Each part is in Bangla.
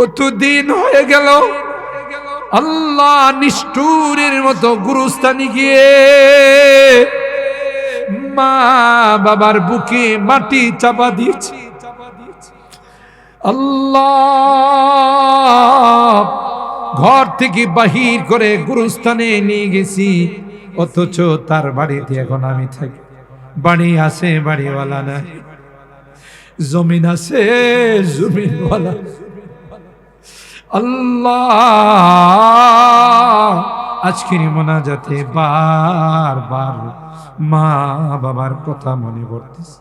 কতদিন হয়ে গেল? আল্লাহ নিষ্ঠুরের মতো গুরুস্থানে গিয়ে মা বাবার বুকে মাটি চাপা দিয়েছি। আল্লাহ ঘর থেকে বাহির করে গুরুস্থানে নিয়ে গেছি। অথচ তার বাড়িতে এখন আমি থাকি। বাড়ি আছে, বাড়িওয়ালা নাই। জমিন আছে, জমিনওয়ালা। আল্লাহ, আজকের মোনাজাতে বার মা বাবার কথা মনে পড়তেছে।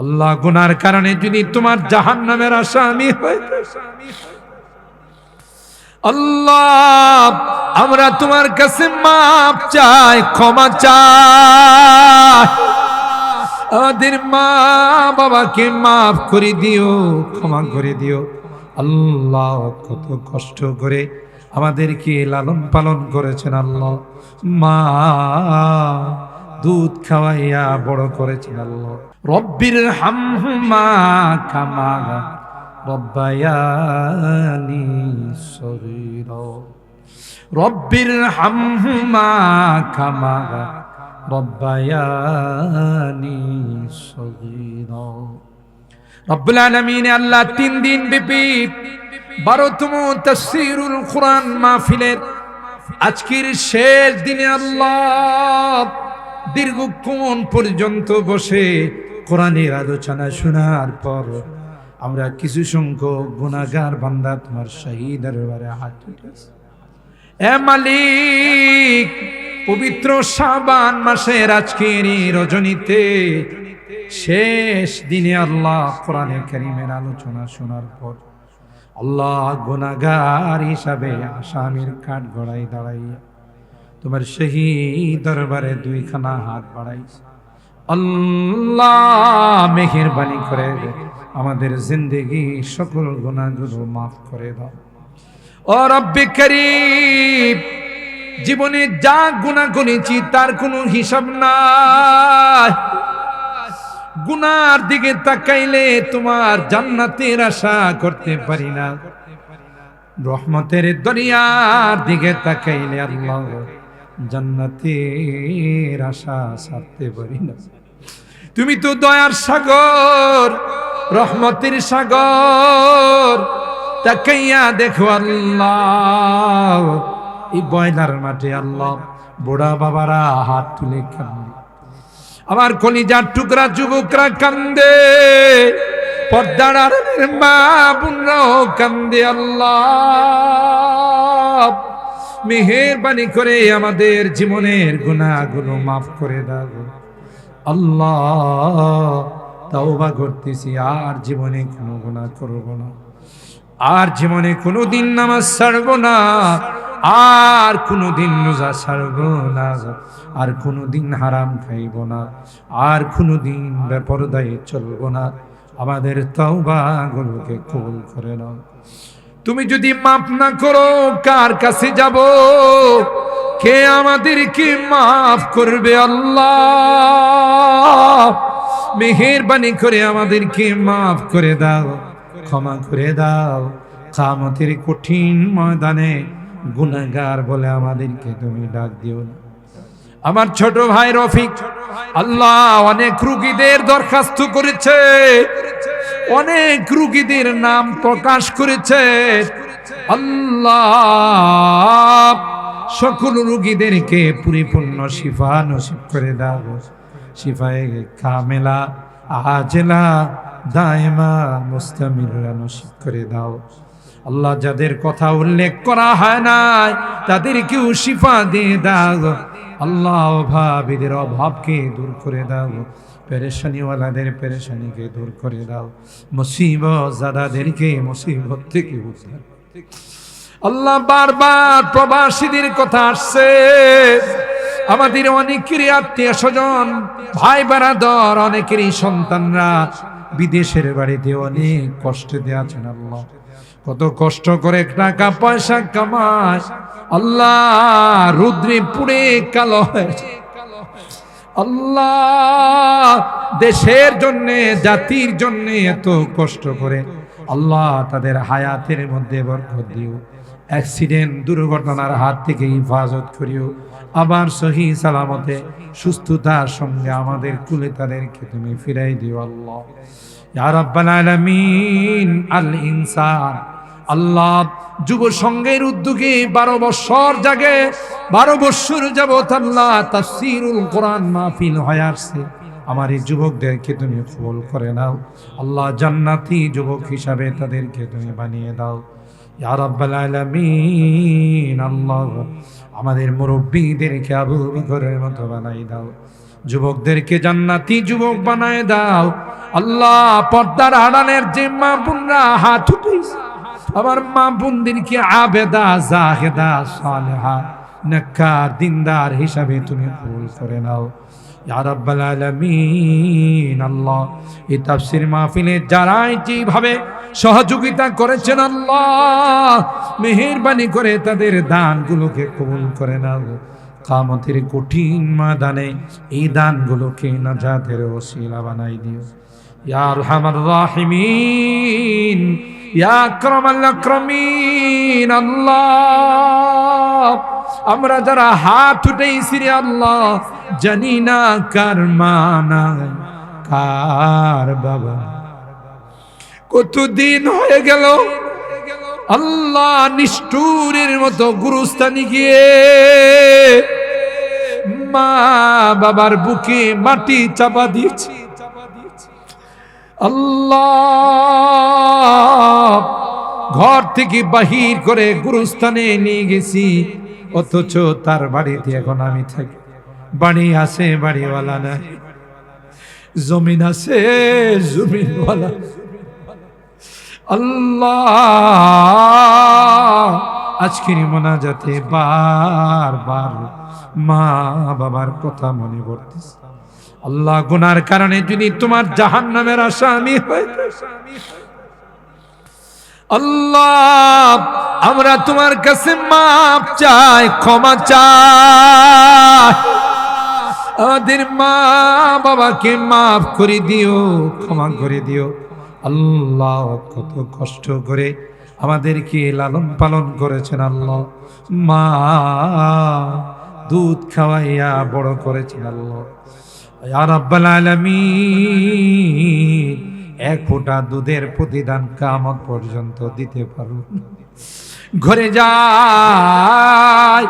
আল্লাহ গুনার কারণে যদি তোমার জাহান নামের আসামি হয়, আল্লাহ, আমরা তোমার কাছে মাপ চাই, ক্ষমা চাই। আমাদের মা বাবাকে মাফ করে দিও, ক্ষমা করে দিও। আল্লাহ, কত কষ্ট করে আমাদেরকে লালন পালন করেছেন আল্লাহ। মা, দুধ খাওয়াইয়া বড় করেছেন আল্লাহ। রব্বির হামহুমা কামা রব্বায়ানি সগীরা। রব্বির হামহুমা কামা রব্বায়ানি সগীরা। রব্বুল আল্লাহ তিন দিন ব্যাপী বারোতম কোরআন মাহফিলের আজকের শেষ দিনে আল্লাহ দীর্ঘক্ষণ পর্যন্ত বসে কোরআনের আলোচনা শোনার পর আমরা কিছু সংখ্যক গুণাগার বান্দা তোমার শাহী দরবারে হাত এ মালিক, পবিত্র সাবান মাসের আজকের রজনীতে শেষ দিনে আল্লাহ কোরআনে করিমের আলোচনা শোনার পর আল্লাহ গুনাগার হিসাবে আসামির কাঠ গড়াই দাঁড়াইয়া তোমার সেই দরবারে দুইখানা হাত বাড়াই আল্লাহ মেহেরবানি করে আমাদের জিন্দেগি সকল গুণাগুলো মাফ করে দাও। ও রব্বে করিম, জীবনে যা গুণা করেছি তার কোনো হিসাব নাই। গুনার দিকে তাকাইলে তোমার জান্নাতের আশা করতে পারি না। রহমতের দরিয়ার দিকে তাকাইলে আল্লাহ জান্নাতের আশা ছাড়তে পারি না। তুমি তো দয়ার সাগর, রহমতের সাগর, তাকাইয়া দেখো আল্লাহ। এই বয়লার মাঠে আল্লাহ বুড়া বাবারা হাত তুলে কান্দে আমার কলিজার টুকরা যুবকরা কান্দে, পর্দার মা বোনরাও কান্দে, আল্লাহ। মেহেরবানি করে আমাদের জীবনের গুণাগুলো মাফ করে দাও। আল্লাহ, তাওবা করতেছি, আর জীবনে কোনো গুণা করব না। আর জীবনে কোনো দিন নামাজ ছাড়ব না। আর কোনো দিন রোজা ছাড়ব না, আর কোনো দিন হারাম খাইব না, আর কোনো দিন বেপরদায় চলব না। আমাদের তওবাগুলোকে কবুল করে নাও। তুমি যদি মাফ না করো, কার কাছে যাব? কে আমাদেরকে মাফ করবে আল্লাহ? মেহেরবানি করে আমাদেরকে মাফ করে দাও, ক্ষমা করে দাও। কামতের কঠিন ময়দানে গুনাগার বলে আমাদেরকে তুমি ডাক দিও না। আমার ছোট ভাই রফিক, আল্লাহ অনেক রুগীদের দরখাস্ত করেছে। অনেক রুগীদের নাম প্রকাশ করেছে। আল্লাহ সকল রুগীদেরকে পরিপূর্ণ শিফা নসিব করে দাও শিফায়ে কামেলা, আজেলা, দায়মা মুস্তামিরা নসিব করে দাও। আল্লাহ যাদের কথা উল্লেখ করা হয় না তাদেরকেও শিফা দিয়ে দাও। আল্লাহ অভাবীদের অভাবকে দূর করে দাও। পেরেশানিওয়ালাদের পেরেশানিকে দূর করে দাও। মুসিবত জাদাদেরকে মুসিবত থেকে উদ্ধার আল্লাহ বারবার প্রবাসীদের কথা আসছে। আমাদের অনেকেরই আত্মীয় স্বজন, ভাই বারাদর, অনেকেরই সন্তানরা বিদেশের বাড়িতে অনেক কষ্ট আছেন আল্লাহ। কত কষ্ট করে টাকা পয়সা কামাস। আল্লাহ রুদ্রে পুড়ে কালো হয়েছে আল্লাহ দেশের জন্য, জাতির জন্য এত কষ্ট করে আল্লাহ তাদের হায়াতের মধ্যে বরকত দিও। অ্যাক্সিডেন্ট, দুর্ঘটনার হাত থেকে হেফাজত করিও। আবার সহি সালামতে, সুস্থতার সঙ্গে আমাদের কুলে তাদেরকে তুমি ফিরাই দিও আল্লাহ। আল আল্লাহ যুব সংঘের উদ্যোগে বারো বছর জাগে, বারো বছর যাবত আল্লাহ তাফসিরুল কোরআন মাহফিল হয়ে আসছে। আমার এই যুবকদেরকে তুমি কবুল করে নাও। আল্লাহ জান্নাতি যুবক হিসাবে তাদেরকে তুমি বানিয়ে দাও। আল্লাহ আমাদের মুরব্বীদেরকে আবু বকরের মতো বানাই দাও। যুবকদেরকে জান্নাতি যুবক বানায় দাও। আল্লাহ পর্দার আড়ালের যে মা বোনরা হাত উঠেছে আমার মা বোনদেরকে আবেদা, জাহেদা, সালেহা, নেককার, দিনদার হিসাবে তুমি কবুল করে নাও। আল্লাহ সহযোগিতা করেছেন আল্লাহ, মেহেরবানি করে তাদের দানগুলোকে কবুল করে নাও। কামতের কঠিন মাদানে এই দানগুলোকে নাজাতের ওসিলা বানাই দিও। ইয়া আরহামার রাহিমিন ইয়া আকরামাল আকরামিন আল্লাহ আমরা যারা হাত উঠেছি রে আল্লাহ, জানি না কার মানা, কার বাবা। কতদিন হয়ে গেল, আল্লাহ নিষ্ঠুরের মতো গুরুস্থানে গিয়ে মা বাবার বুকে মাটি চাপা দিয়েছি। আল্লাহ, ঘর থেকে বাহির করে গুরুস্থানে নিয়ে গেছি, অথচ তার বাড়িতে এখন আমি থাকি। বাড়ি আছে, বাড়িওয়ালা নাই। জমিন আছে, জমিনওয়ালা আল্লাহ, আজকের মোনাজাতে বার বার মা বাবার কথা মনে পড়তেছে। আল্লাহ গুনার কারণে যদি তোমার জাহান নামের আসামি আল্লাহ, আমরা তোমার কাছে মাপ চাই, ক্ষমা চাই। আমাদের মা বাবাকে মাফ করে দিও, ক্ষমা করে দিও। আল্লাহ, কত কষ্ট করে আমাদেরকে লালন পালন করেছেন আল্লাহ। মা, দুধ খাওয়াইয়া বড় করেছেন আল্লাহ। রাব্বাল আলামিন, এক ফোঁটা দুধের প্রতিদান কামত পর্যন্ত দিতে পারো। ঘরে যায়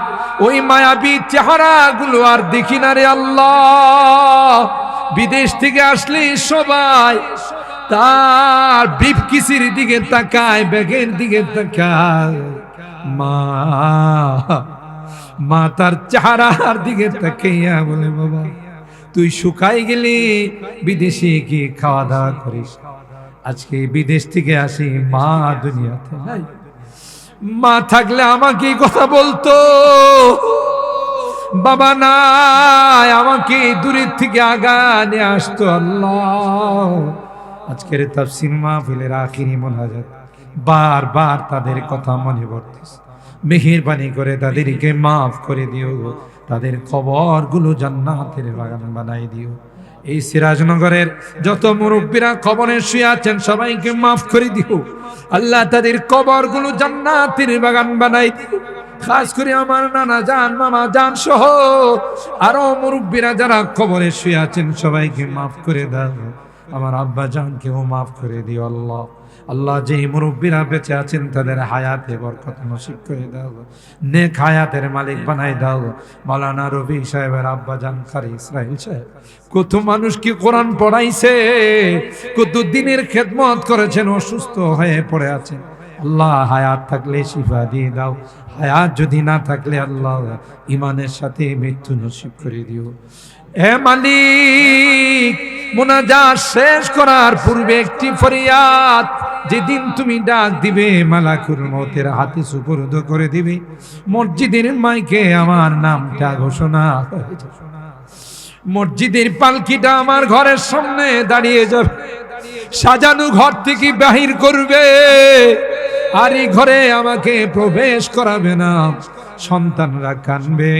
ওই মায়াবী চেহারা গুলো আর দেখি না রে আল্লাহ। বিদেশ থেকে আসলে সবাই তার বিপ কিসির দিকে তাকায়, ব্যাগের দিকে তাকায়। মা মা তার চেহারার দিকে তাকাইয়া বলে, বাবা তুই শুকাই গেলি, বিদেশে গিয়ে খাওয়া দাওয়া করিস। আজকে বিদেশ থেকে আসি মা দুনিয়াতে নাই। মা থাকলে আমাকে কথা বলতো, বাবা নাই, আমাকে দূরের থেকে আগানে আসতো আল্লাহ। আজকের তাফসির মাহফিলের আখিরি মোনাজাত বার বার তাদের কথা মনে পড়তেছে। মেহেরবানি করে তাদেরকে মাফ করে দিও। তাদের কবরগুলো জান্নাতের বাগান বানাই দিও। এই সিরাজনগরের যত মুরব্বীরা কবরে শুয়ে আছেন, সবাইকে মাফ করে দিও। আল্লাহ তাদের কবরগুলো জান্নাতের বাগান বানাই দিও। খাস করে আমার নানা জান, মামা জান সহ আরও মুরব্বীরা যারা কবরে শুয়ে আছেন, সবাইকে মাফ করে দাও। আমার আব্বা জানকেও মাফ করে দিও আল্লাহ। আল্লাহ যে মুরব্বীরা বেঁচে আছেন, তাদের হায়াতে বরকত নসিব করে দাও। নেক হায়াতের মালিক বানাই দাও। মালানা রবি সাহেবের আব্বা জান খারি ইসরাইল সাহেব, কত মানুষকে কোরআন পড়াইছে, কত দিনের খেদমত করেছেন, অসুস্থ হয়ে পড়ে আছেন। আল্লাহ হায়াত থাকলে শিফা দিয়ে দাও। হায়াত যদি না থাকলে আল্লাহ ইমানের সাথে মৃত্যু নসিব করে দিও। এ মালিক, মোনাজাত শেষ করার পূর্বে একটি ফরিয়াদ, যেদিন তুমি ডাক দিবে মালাকুর মতের হাতে সুপর্দ করে দিবে। মসজিদের মাইকে আমার নামটা ঘোষণা মসজিদের পালকিটা আমার ঘরের সামনে দাঁড়িয়ে যাবে। সাজানো ঘর থেকে বাহির করবে। আর এই ঘরে আমাকে প্রবেশ করাবে না। সন্তানরা কানবে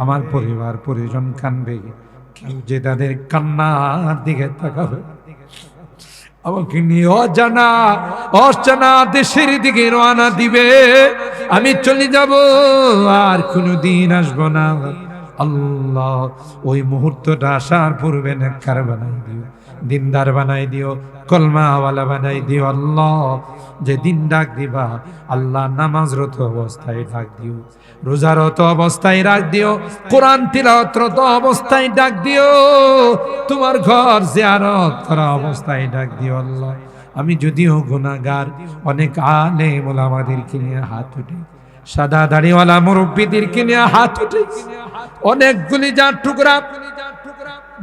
আমার পরিবার পরিজন কানবে। কেউ যে তাদের কান্নার দিকে তাকাবে। আমাকে নিয়ে অজানা, অচানা দেশের দিকে রওনা দিবে। আমি চলে যাব, আর কোনোদিন আসব না। আল্লাহ, ওই মুহূর্তটা আসার পূর্বে নেককার বানাই দিও। দিনদার বানাই দিও, কলমাওয়ালা বানাই দিও আল্লাহ। যে দিন ডাক দিবা, আল্লাহ নামাজরত অবস্থায় ডাক দিও, রোজারত অবস্থায় রাখ দিও, কোরআন তিলাওয়াতরত অবস্থায় ডাক দিও। তোমার ঘর জিয়ারত করা অবস্থায় ডাক দিও আল্লাহ। আমি যদিও গুনাহগার, অনেক আলে মোলামাদেরকে নিয়ে হাত উঠে, সাদা দাড়িওয়ালা মুরব্বীদেরকে নিয়ে হাত উঠে, অনেকগুলি যার টুকরা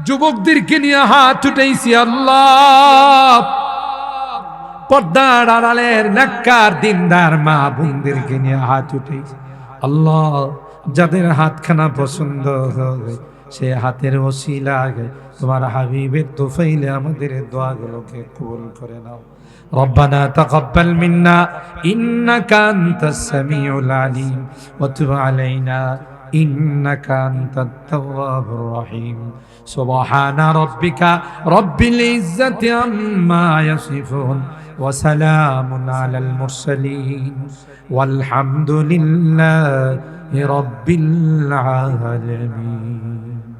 যুবকদেরকে নিয়ে হাত উঠেছি আল্লাহ পর্দার আড়ালের নাক্কার দিনদার মা বোনদেরকে নিয়ে হাত উঠেছি আল্লাহ যাদের হাতখানা পছন্দ হবে সে হাতের ওসিলাগে তোমার হাবিবের তোফাইলে আমাদের দোয়াগুলোকে কবুল করে নাও ربنا تقبل منا إنك أنت السميع العليم وتب علينا إنك أنت التواب الرحيم سبحان ربك رب العزة عما يصفون وسلام على المرسلين والحمد لله رب العالمين